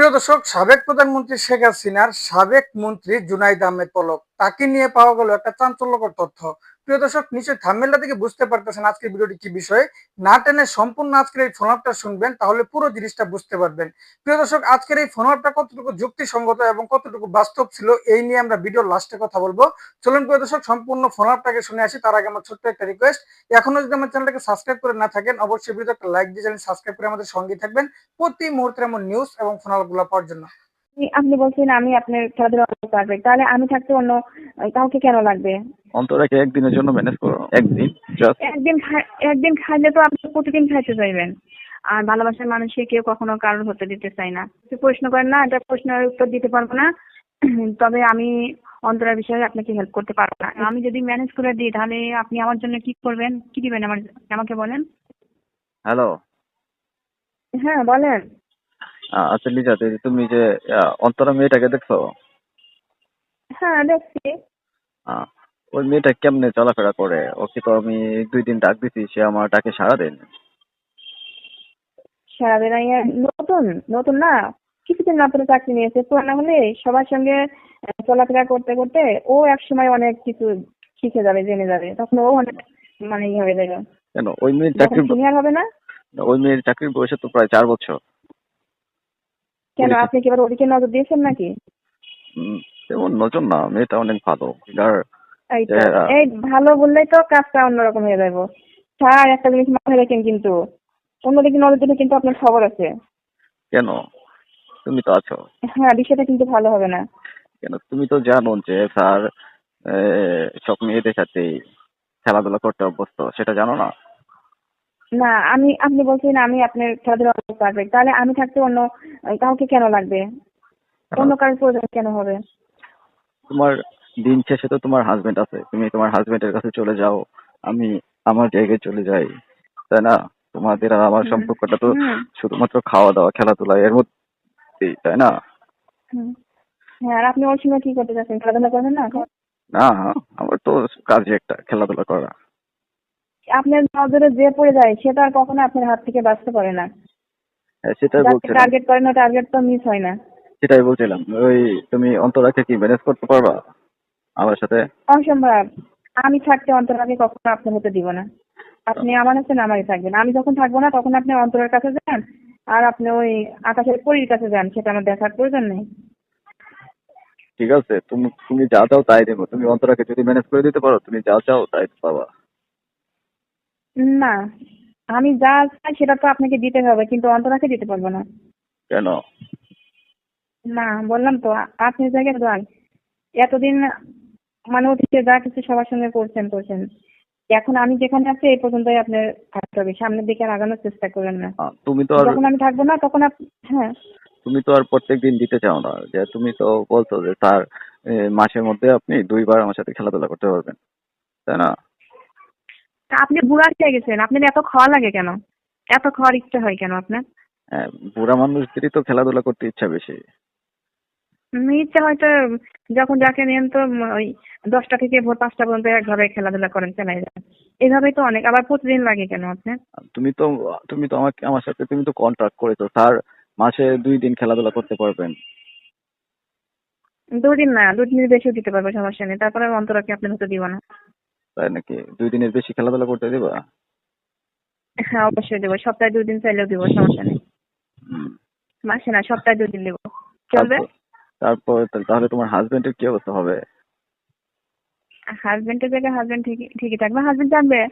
প্রিয় দর্শক, সাবেক প্রধানমন্ত্রী শেখ হাসিনার সাবেক মন্ত্রী জুনাইদ আহমেদ পলক, তাকে নিয়ে পাওয়া গেল একটা চাঞ্চল্যকর তথ্য। প্রিয় দর্শক, নিশ্চয়ই থাম্বেলটা থেকে বুঝতে পারতেছেন আজকের ভিডিওটি কি বিষয়। না টেনে সম্পূর্ণ আজকের এই ফোনআপটা শুনবেন, তাহলে পুরো জিনিসটা বুঝতে পারবেন। প্রিয় দর্শক, আজকের এই ফোনআপটা কতটুকু যুক্তিসঙ্গত এবং কতটুকু বাস্তব ছিল, এই নিয়ে আমরা ভিডিও লাস্টে কথা বলব। চলুন প্রিয় দর্শক, সম্পূর্ণ ফোনআপটাকে শুনে আসি। তার আগে আমার ছোট্ট একটা রিকোয়েস্ট এখনও যদি আমার চ্যানেলটাকে সাবস্ক্রাইব করে না থাকেন, অবশ্যই ভিডিও একটা লাইক দিয়ে চ্যানেল সাবস্ক্রাইব করে আমাদের সঙ্গে থাকবেন। প্রতি মুহূর্তে এমন নিউজ এবং ফোনালগুলো পাওয়ার জন্য। আপনি- আপনি বলছেন আমি আপনার খেলাধুলা করতে পারবে তাহলে আমি থাকতে অন্য কাউকে কেন লাগবে? অন্তরাকে একদিনের জন্য ম্যানেজ করো? একদিন একদিন একদিন খাইলে তো আপনি প্রতিদিন খাইতে চাইবেন। আর ভালোবাসার মানুষকে কেউ কখনো কারোর হতে দিতে চাই না। প্রশ্ন করেন না এটা প্রশ্নের উত্তর দিতে পারব না। তবে আমি অন্তরার বিষয়ে আপনাকে হেল্প করতে পারব না। আমি যদি ম্যানেজ করে দিই তাহলে আপনি আমার জন্য কি করবেন? কি দিবেন আমার আমাকে বলেন। হ্যালো হ্যাঁ বলেন। আচ্ছা লিজা তুমি যে অন্তরা মেয়েটাকে দেখছ? হ্যাঁ দেখছি। ওই মেয়েটা কেমনে চলাফেরা করে? ওকে তো আমি দুই দিন ডাক দিছি সে আমার ডাকে সাড়া দেয়নি। সারা বেলায় নতুন নতুন না কিছুদিন মাত্র চাকরি নিয়েছে। পুরানা হলে সবার সঙ্গে চলাফেরা করতে করতে ও এক সময় অনেক কিছু শিখে যাবে জেনে যাবে। তখন ও অনেক মানে ইয়ে হয়ে যাবে। কেন? ওই মেয়ের সিনিয়র হবে না ওই মেয়ের চাকরির বয়সে তো প্রায় চার বছর। কেন আপনি কি এবার ওদিকে নজর দিয়েছেন নাকি? তেমন নজর না মেয়েটা অনেক ভালো। আর এই ভালো বললেই তো কাজটা অন্যরকম হয়ে যাব স্যার একটা জিনিস মাথায় রাখেন কিন্তু অন্যদিকে নজর দিলে কিন্তু আপনার খবর আছে। কেন? তুমি তো আছো। হ্যাঁ বিষয়টা কিন্তু ভালো হবে না। কেন? তুমি তো জানো যে স্যার সব মেয়েদের সাথেই খেলাধুলা করতে অভ্যস্ত সেটা জানো না? না আমি আপনি বলছেন আমি আপনার খেলাধুলা পারবে তাহলে আমি থাকতে অন্য কাউকে কেন লাগবে? অন্য কারোর প্রয়োজন কেন হবে? তোমার দিন শেষে তো তোমার হাজবেন্ড আছে। তুমি তোমার হাজবেন্ডের কাছে চলে যাও। আমি আমার জায়গায় চলে যাই। তাই না? তোমাদের আর আমার সম্পর্কটা তো শুধুমাত্র খাওয়া দাওয়া খেলাধুলা এর মধ্যে তাই না? হ্যাঁ আর আপনি ওর সময় কি করতে চাচ্ছেন? খেলাধুলা করবেন না না আমার তো কাজে একটা খেলাধুলা করা। আপনার নজরে যে পড়ে যায় সেটা আর কখনো আপনার হাত থেকে বাঁচতে পারে না। হ্যাঁ সেটাই বলছিলাম। টার্গেট করেন না টার্গেট তো মিস হয় না। সেটাই বলছিলাম। ওই তুমি অন্তরাকে কি ম্যানেজ করতে পারবা? আমার সাথে? অসম্ভব। আমি থাকতে অন্তরাকে কখনো আপনার হতে দিব না। আপনি আমার আছেন আমারই থাকবেন। আমি যখন থাকব না তখন আপনি অন্তরের কাছে যান। আর আপনি ওই আকাশের পরীর কাছে যান সেটা আমার দেখার প্রয়োজন নেই। ঠিক আছে তুমি তুমি যা চাও তাই দেবো। তুমি অন্তরাকে যদি ম্যানেজ করে দিতে পারো তুমি যা চাও তাই পাবা। না আমি যা চাই সেটা তো আপনাকে দিতে হবে কিন্তু অন্তরাকে দিতে পারব না। কেন? না বললাম তো আপনি জায়গায় যান এতদিন মানে অতীতে যা কিছু সবার সঙ্গে করছেন করছেন। এখন আমি যেখানে আছি এই পর্যন্তই আপনার থাকতে হবে সামনের দিকে আর আগানোর চেষ্টা করবেন না। তুমি তো যখন আমি থাকব না তখন হ্যাঁ। তুমি তো আর প্রত্যেক দিন দিতে চাও না যে তুমি তো বলছো যে তার মাসের মধ্যে আপনি দুইবার আমার সাথে খেলাধুলা করতে পারবেন তাই না? আপনি বুড়া খেয়ে গেছেন আপনার এত খাওয়া লাগে কেন? এত খাওয়ার ইচ্ছা হয় কেন আপনার? হ্যাঁ, বুড়া মানুষদেরই তো খেলাধুলা করতে ইচ্ছা বেশি। ইচ্ছা হয়তো যখন যাকে নেন তো ওই দশটা থেকে ভোর পাঁচটা পর্যন্ত একভাবে খেলাধুলা করেন চালাই যান এভাবেই তো অনেক আবার প্রতিদিন লাগে কেন আপনার? তুমি তো তুমি তো আমাকে আমার সাথে তুমি তো কন্ট্রাক্ট করেছ স্যার মাসে দুই দিন খেলাধুলা করতে পারবেন। দুদিন না দুদিনের বেশিও দিতে পারব সমস্যা নেই তারপরে অন্তরাকে আপনার হতে দিব না। তাই নাকি? দুই দিনের বেশি খেলাধুলা করতে দিবা? হ্যাঁ অবশ্যই দেবো। সপ্তাহে দুদিন চাইলেও দিব সমস্যা নেই। মাসে না সপ্তাহে দুদিন দেবো। চলবে তারপর- তাহলে তোমার হাজবেন্ডের কি অবস্থা হবে? হাজবেন্ডের জায়গায় হাজবেন্ড ঠিকই ঠিকই থাকবে। হাজবেন্ড জানবে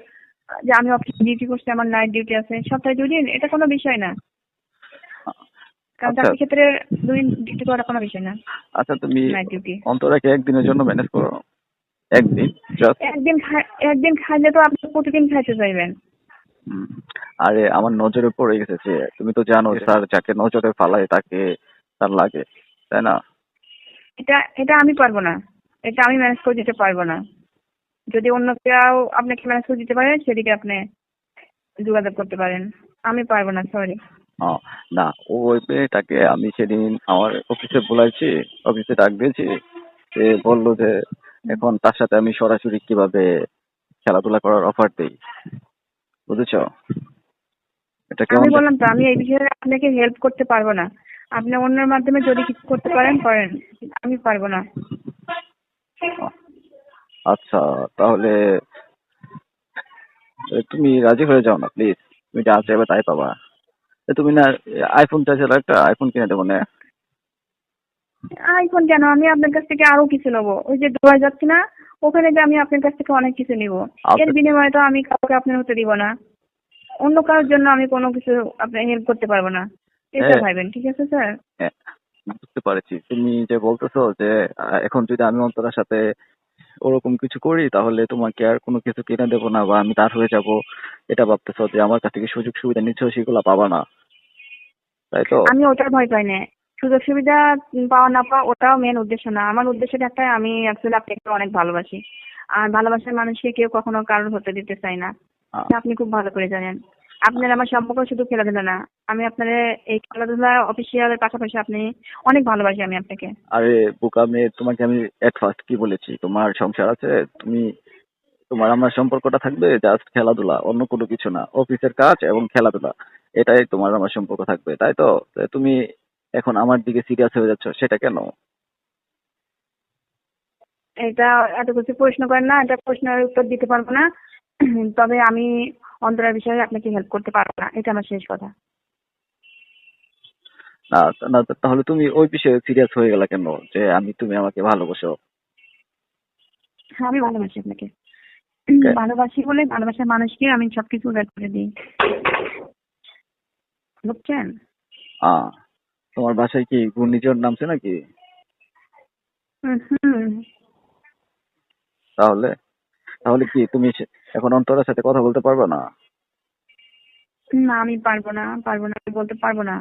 যে আমি অফিস ডিউটি করছি আমার নাইট ডিউটি আছে। সপ্তাহে দুদিন এটা কোনো বিষয় না। কারণ আচ্ছা। চাকরি ক্ষেত্রে দুদিন ডিউটি করা কোনো বিষয় না। আচ্ছা তুমি নাইট ডিউটি অন্তরাকে একদিনের জন্য ম্যানেজ করো। একদিন একদিন একদিন খাইলে তো আপনি প্রতিদিন খাইতে চাইবেন। আরে আমার নজরে পড়ে গেছে যে তুমি তো জানো স্যার যাকে নজরে ফালায় তাকে তার লাগে তাই না? এটা এটা আমি পারব না। এটা আমি ম্যানেজ করে দিতে পারব না। যদি অন্য কেউ আপনাকে ম্যানেজ করে দিতে পারে সেদিকে আপনি যোগাযোগ করতে পারেন। আমি পারব না সরি না ওই মেয়েটাকে আমি সেদিন আমার অফিসে বলাইছি অফিসে ডাক দিয়েছি সে বলল যে এখন তার সাথে আমি সরাসরি কীভাবে খেলাধুলা করার অফার দেই? বুঝেছ? এটা আমি বললাম তো আমি এই বিষয়ে আপনাকে হেল্প করতে পারব না। আপনি অন্যের মাধ্যমে যদি কিছু করতে পারেন করেন। আমি পারব না। আচ্ছা তাহলে তুমি রাজি হয়ে যাও না প্লিজ তুমি যা চাইবে তাই পাবা। তুমি না আইফোন চাইছিল একটা আইফোন কিনে দেবো না? আইফোন কেন? আমি আপনার কাছ থেকে আরও কিছু নেব। ওই যে দুবাই যাচ্ছি না ওখানে যে আমি আপনার কাছ থেকে অনেক কিছু নিব। আচ্ছা। এর বিনিময়ে তো আমি কাউকে আপনার হতে দিব না। অন্য কারোর জন্য আমি কোনো কিছু আপনার হেল্প করতে পারব না। এটা হ্যাঁ। ভাইবেন ঠিক আছে স্যার বুঝতে পারছি। তুমি যে বলতেছো যে এখন যদি আমি অন্তরার সাথে ওরকম কিছু করি তাহলে তোমাকে আর কোনো কিছু কিনে দেবো না বা আমি তার হয়ে যাব। এটা ভাবতেছো যে আমার কাছ থেকে সুযোগ সুবিধা নিচ্ছ সেগুলো পাবা না। তাই তো? আমি ওটার ভয় পাই না। সুযোগ সুবিধা পাওয়া না পাওয়া ওটাও মেন উদ্দেশ্য না। আমার উদ্দেশ্যটা একটাই আমি অ্যাকচুয়ালি আপনাকে অনেক ভালোবাসি। আর ভালোবাসার মানুষকে কেউ কখনো কারোর হতে দিতে চাই না। আপনি খুব ভালো করে জানেন। আপনার আমার সম্পর্ক শুধু খেলাধুলা না। আমি আপনার এই খেলাধুলা অফিসিয়ালের পাশাপাশি আপনি অনেক ভালোবাসি আমি আপনাকে। আরে বোকা মেয়ে তোমাকে আমি এট ফার্স্ট কি বলেছি? তোমার সংসার আছে তুমি তোমার আমার সম্পর্কটা থাকবে জাস্ট খেলাধুলা অন্য কোনো কিছু না। অফিসের কাজ এবং খেলাধুলা এটাই তোমার আমার সম্পর্ক থাকবে তাই তো তুমি এখন আমার দিকে সিরিয়াস হয়ে যাচ্ছ সেটা কেন? এটা এত কিছু প্রশ্ন করেন না এটা প্রশ্নের উত্তর দিতে পারব না। তবে আমি অন্তরের বিষয়ে আপনাকে হেল্প করতে পারব না এটা আমার শেষ কথা। না তাহলে তুমি ওই বিষয়ে সিরিয়াস হয়ে গেলা কেন যে আমি তুমি আমাকে ভালোবাসো? হ্যাঁ আমি ভালোবাসি আপনাকে। ভালোবাসি বলে ভালোবাসার মানুষকে আমি সবকিছু উদার করে দিই। বুঝছেন? আহ তোমার বাসায় কি ঘূর্ণিঝড় নামছে নাকি। তাহলে তাহলে কি তুমি এখন অন্তরের সাথে কথা বলতে পারবে না? না আমি পারব না পারব না আমি বলতে পারব না।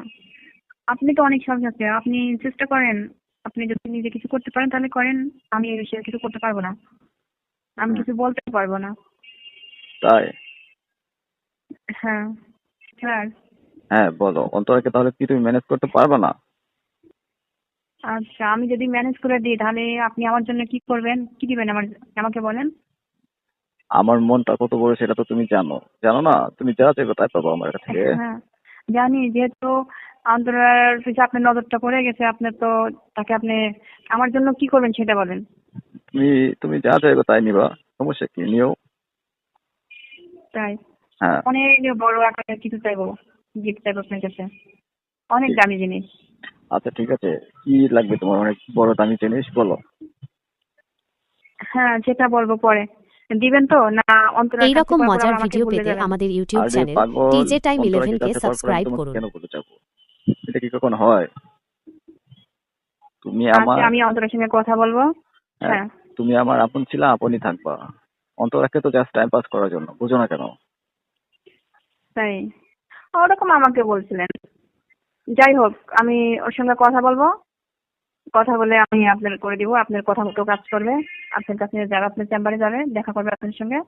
আপনি তো অনেক সাহস আছে আপনি চেষ্টা করেন। আপনি যদি নিজে কিছু করতে পারেন তাহলে করেন। আমি এই বিষয়ে কিছু করতে পারব না। আমি কিছু বলতে পারব না। তাই? হ্যাঁ স্যার হ্যাঁ বলো। অন্তরাকে তাহলে কি তুমি ম্যানেজ করতে পারবে না? আচ্ছা আমি যদি ম্যানেজ করে দিই তাহলে আপনি আমার জন্য কি করবেন? কি দিবেন আমার আমাকে বলেন। আমার মনটা কত বড় সেটা তো তুমি জানো। জানো না? তুমি যা চাইবে তাই পাবো আমার কাছ হ্যাঁ জানি যেহেতু আন্তরার পিছে আপনার নজরটা পড়ে গেছে আপনার তো তাকে আপনি আমার জন্য কি করবেন সেটা বলেন। তুমি তুমি যা চাইবে তাই নিবা। সমস্যা কি? নিও। তাই। হ্যাঁ। অনেক বড় আকারের কিছু চাইব। গিফট চাইব আপনার কাছে? অনেক দামি জিনিস। আচ্ছা ঠিক আছে। কি লাগবে তোমার? অনেক বড় দামি জিনিস বলো। হ্যাঁ সেটা বলব পরে। দিবেন তো? না অন্তরা এইরকম মজার ভিডিও পেতে আমাদের ইউটিউব চ্যানেল টিজে টাইম অন্তরাকে ইলেভেন কে সাবস্ক্রাইব করুন। কেন বলে যাব? এটা কি কখন হয়? তুমি আমার আচ্ছা আমি অন্তরের সঙ্গে কথা বলব। হ্যাঁ, হ্যাঁ। তুমি আমার আপন ছিল আপনই থাকবা। অন্তরাকে তো জাস্ট টাইম পাস করার জন্য বুঝো না কেন? তাই। ওরকম আমাকে বলছিলেন। যাই হোক আমি ওর সঙ্গে কথা বলব। কথা বলে আমি আপনার করে দিব আপনার কথা মতো কাজ করবে। আপনার কাছে যাবে আপনার চেম্বারে যাবে দেখা করবে আপনার সঙ্গে।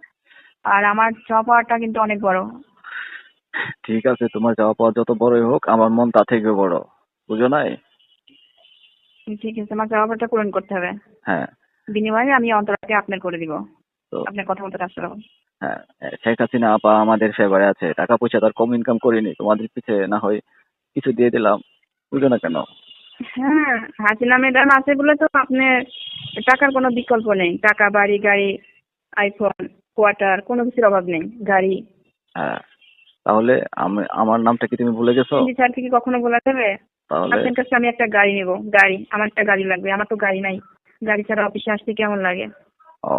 আর আমার জব পাওয়াটা কিন্তু অনেক বড়। ঠিক আছে তোমার যাওয়া পাওয়া যত বড়ই হোক আমার মন তা থেকে বড়। বুঝো নাই? ঠিক আছে আমার জব পাওয়াটা পূরণ করতে হবে। হ্যাঁ। বিনিময়ে আমি অন্তরাকে আপনার করে দিব। তো আপনার কথা মতো কাজ করব। হ্যাঁ শেখ হাসিনা আপা আমাদের ফেভারে আছে টাকা পয়সা তার কম ইনকাম করিনি তোমাদের পিছে না হয় কিছু দিয়ে দিলাম বুঝো না কেন? হ্যাঁ হাসিনা ম্যাডাম আছে বলে তো আপনার টাকার কোনো বিকল্প নেই টাকা বাড়ি গাড়ি আইফোন কোয়ার্টার কোনো কিছুর অভাব নেই গাড়ি। হ্যাঁ তাহলে আমি আমার নামটা কি তুমি ভুলে গেছো? স্যার কি কখনো বলা যাবে? আপনার কাছে আমি একটা গাড়ি নেব গাড়ি আমার একটা গাড়ি লাগবে আমার তো গাড়ি নাই গাড়ি ছাড়া অফিসে আসতে কেমন লাগে? ও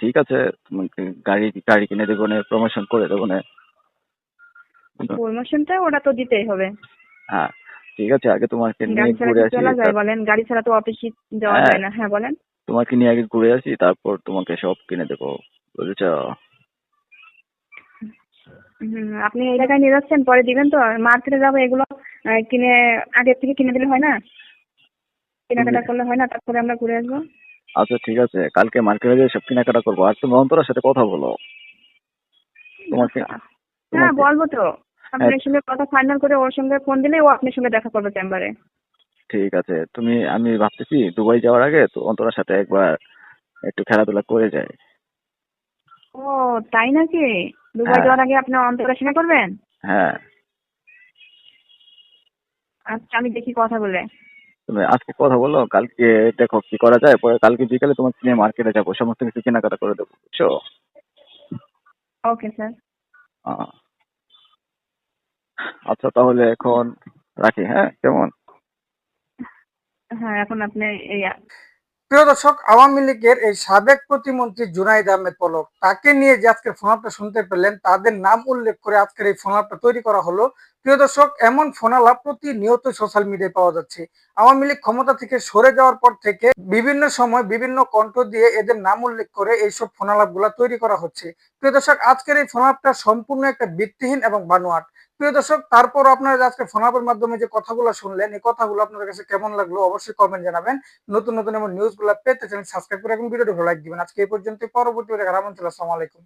ঠিক আছে তোমাকে গাড়ি গাড়ি কিনে দেবো না প্রমোশন করে দেবো না। প্রমোশনটা ওটা তো দিতেই হবে। হ্যাঁ ঠিক আছে আগে তোমাকে নিয়ে ঘুরে আসি বলেন? গাড়ি ছাড়া তো অফিসে যাওয়া হ্যাঁ। যায় না। হ্যাঁ বলেন। তোমাকে নিয়ে আগে ঘুরে আসি তারপর তোমাকে সব কিনে দেবো বুঝেছ? আপনি এই জায়গায় নিয়ে যাচ্ছেন পরে দিবেন তো। মার্কেটে যাব এগুলো কিনে আগের থেকে কিনে দিলে হয় না? কেনাকাটা করলে হয় না তারপরে আমরা ঘুরে আসব। আচ্ছা ঠিক আছে। কালকে মার্কেটে যেয়ে সব কেনাকাটা করব। আর তুমি অন্তরের সাথে কথা বলো। তোমাকে হ্যাঁ বলব তো। আপনার হ্যাঁ। সঙ্গে কথা ফাইনাল করে ওর সঙ্গে ফোন দিলে ও আপনার সঙ্গে দেখা করবে চেম্বারে ঠিক আছে। তুমি আমি ভাবতেছি দুবাই যাওয়ার আগে তো অন্তরের সাথে একবার একটু খেলাধুলা করে যায় ও তাই নাকি? দুবাই হ্যাঁ। যাওয়ার আগে আপনি অন্তরের সঙ্গে করবেন? হ্যাঁ। আচ্ছা আমি দেখি কথা বলে। তুমি আজকে কথা বলো কালকে দেখো কি করা যায় পরে কালকে বিকালে তোমার নিয়ে মার্কেটে যাব সমস্ত কিছু কেনাকাটা করে দেবো বুঝছ? ওকে স্যার আচ্ছা তাহলে এখন রাখি হ্যাঁ? কেমন? হ্যাঁ এখন আপনি এই প্রিয় দর্শক আওয়ামী লীগের এই সাবেক প্রতিমন্ত্রী জুনাইদ আহমেদ পলক তাকে নিয়ে যে আজকের ফোনাপটা শুনতে পেলেন তাদের নাম উল্লেখ করে আজকের এই ফোনাপটা তৈরি করা হলো প্রিয় দর্শক, এমন ফোনালাপ প্রতিনিয়ত সোশ্যাল মিডিয়ায় পাওয়া যাচ্ছে। আওয়ামী লীগ ক্ষমতা থেকে সরে যাওয়ার পর থেকে বিভিন্ন সময় বিভিন্ন কণ্ঠ দিয়ে এদের নাম উল্লেখ করে এইসব ফোনালাপগুলা তৈরি করা হচ্ছে। প্রিয় দর্শক, আজকের এই ফোনালাপটা সম্পূর্ণ একটা ভিত্তিহীন এবং বানোয়াট। প্রিয় দর্শক, তারপর আপনারা আজকে ফোনালাপের মাধ্যমে যে কথাগুলো শুনলেন, এই কথাগুলো আপনাদের কাছে কেমন লাগল অবশ্যই কমেন্ট জানাবেন। নতুন নতুন এমন নিউজগুলো পেতে চ্যানেল সাবস্ক্রাইব করে এখন ভিডিওটি ভালো লাইক দিবেন। আজকে এই পর্যন্ত পরবর্তী আমন্ত্রণ আসসালামু আলাইকুম।